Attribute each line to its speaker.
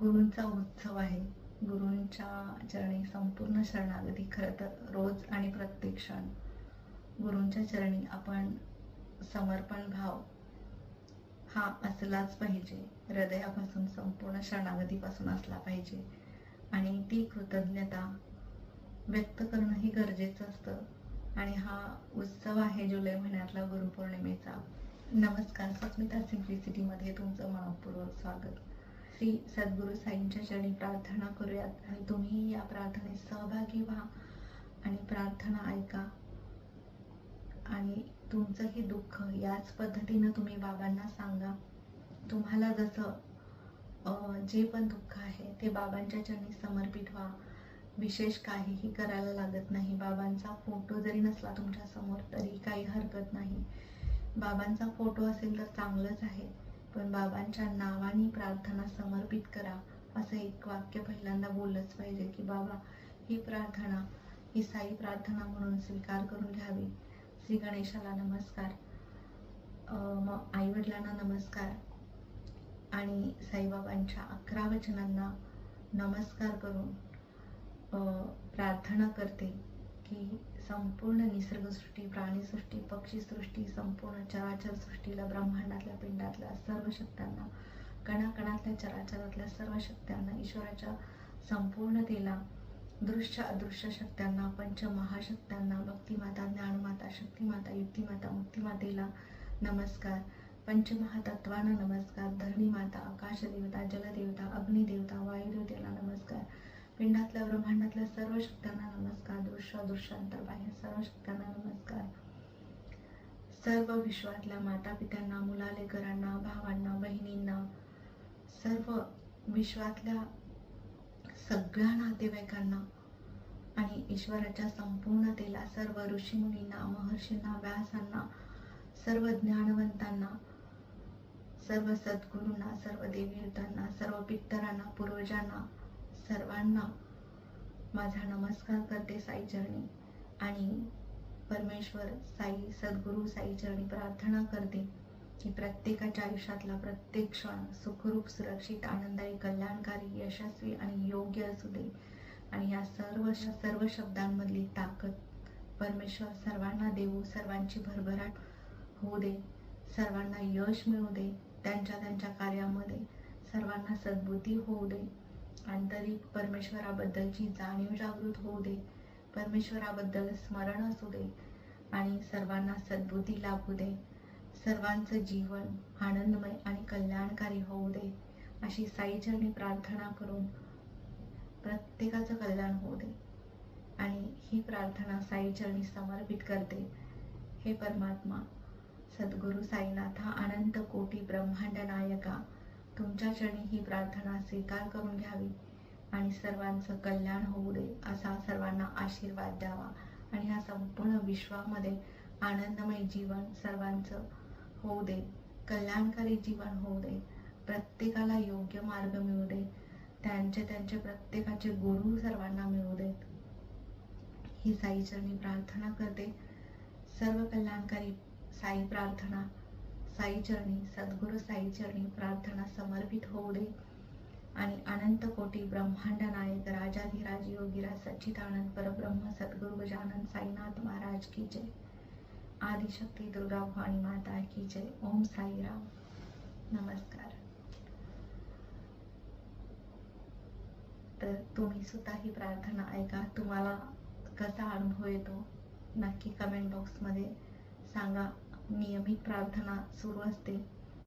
Speaker 1: गुरूंचा उत्सव आहे. गुरूंच्या चरणी संपूर्ण शरणागती खरं तर रोज आणि प्रत्येक क्षण. गुरूंच्या चरणी आपण समर्पण भाव हा असलाच पाहिजे. हृदयापासून संपूर्ण शरणागतीपासून असला पाहिजे. आणि ती कृतज्ञता व्यक्त करणंही गरजेचं असतं. आणि हा उत्सव आहे जुलै महिन्यातला गुरुपौर्णिमेचा. नमस्कार. सस्मिता सिम्प्लिसिटीमध्ये तुमचं मनपूर्वक स्वागत. श्री सद्गुरू साईंच्या चरणी प्रार्थना करूयात आणि तुम्ही या प्रार्थनेत सहभागी व्हा आणि प्रार्थना ऐका. आणि तुमचंही दुःख याच पद्धतीनं तुम्ही बाबांना सांगा. तुम्हाला जसं जे पण दुःख आहे ते बाबांच्या चरणी समर्पित व्हा. विशेष काहीही करायला लागत नाही. बाबांचा फोटो जरी नसला तुमच्यासमोर तरी काही हरकत नाही. बाबांचा फोटो असेल तर चांगलंच आहे. पण बाबांच्या नावाने प्रार्थना समर्पित करा असं एक वाक्य पहिल्यांदा बोललंच पाहिजे की बाबा ही प्रार्थना ही साई प्रार्थना म्हणून स्वीकार करून घ्यावी. श्री गणेशाला नमस्कार. आईवडिलांना आई वडिलांना नमस्कार. आणि साईबाबांच्या अकरा वचनांना नमस्कार करून प्रार्थना करते की संपूर्ण निसर्गसृष्टी प्राणीसृष्टी पक्षीसृष्टी संपूर्ण चराचर सृष्टीला ब्रह्मांडातल्या पिंडातल्या सर्व शक्त्यांना कणाकणातल्या चराचरातल्या सर्व शक्त्यांना ईश्वराच्या संपूर्णतेला दृश्य अदृश्य शक्त्यांना पंचमहाशक्त्यांना भक्तिमाता ज्ञानमाता शक्तिमाता युक्तिमाता मुक्तिमातेला नमस्कार. पंचमहातत्वांना नमस्कार. धरणीमाता आकाशदेवता जलदेवता अग्निदेवता वायुदेवतेला नमस्कार. पिंडातल्या ब्रह्मांडातल्या सर्व शक्त्यांना नमस्कार. दृश्य अदृश्य अंतर्बाह्य सर्व शक्त्यांना नमस्कार. सर्व विश्वातल्या माता पित्यांना मुलालेकरांना भावांना बहिणींना सर्व विश्वातल्या सगळ्या नातेवाईकांना आणि ईश्वराच्या संपूर्णतेला सर्व ऋषीमुनींना महर्षींना व्यासांना सर्व ज्ञानवंतांना सर्व सद्गुरूंना सर्व देवीतांना सर्व पित्तरांना पूर्वजांना सर्वांना माझा नमस्कार करते साईचरणी आणि परमेश्वर साई सद्गुरू साई चरणी प्रार्थना करते की प्रत्येकाच्या आयुष्यातला प्रत्येक क्षण सुखरूप सुरक्षित आनंदायी कल्याणकारी यशस्वी आणि योग्य असू दे. आणि या सर्व सर्व शब्दांमधली ताकद परमेश्वर सर्वांना देऊ सर्वांची भरभराट होऊ दे. सर्वांना यश मिळू दे. त्यांच्या त्यांच्या कार्यामध्ये सर्वांना सद्बुद्धी होऊ दे. आंतरिक परमेश्वराबद्दलची जाणीव जागृत होऊ दे. परमेश्वराबद्दल स्मरण असू दे. आणि सर्वांना सद्बुद्धी लाभू दे. सर्वांचं जीवन आनंदमय आणि कल्याणकारी होऊ दे अशी साईचरणी प्रार्थना करून प्रत्येकाचं कल्याण होऊ दे. आणि ही प्रार्थना साईचरणी समर्पित करते. हे परमात्मा सद्गुरू साईनाथा अनंत कोटी ब्रह्मांड नायका. तुमच्या चरणी ही प्रार्थना स्वीकार करून घ्यावी आणि सर्वांचं कल्याण होऊ दे असा सर्वांना आशीर्वाद द्यावा. आणि ह्या संपूर्ण विश्वामध्ये आनंदमय जीवन सर्वांचं होऊ दे. कल्याणकारी जीवन होऊ दे. प्रत्येकाला योग्य मार्ग मिळू दे. त्यांचे त्यांचे प्रत्येकाचे गुरु सर्वांना मिळू देत ही साईचरणी प्रार्थना करते. सर्व कल्याणकारी साई प्रार्थना साई चरणी साईचरणी साई चरणी प्रार्थना समर्पित होऊ दे. आणि अनंत कोटी ब्रह्मांड नायक राजाधिराज योगीराज सच्चिदानंद परब्रह्म सद्गुरु गजानन साईनाथ महाराज की जय. आदिशक्ती दुर्गा भवानी माता की जय. ओम साईराम नमस्कार. तर तुम्ही सुद्धा ही प्रार्थना ऐका. तुम्हाला कसा अनुभव येतो? नक्की कमेंट बॉक्समध्ये सांगा. नियमित प्रार्थना सुरू असते.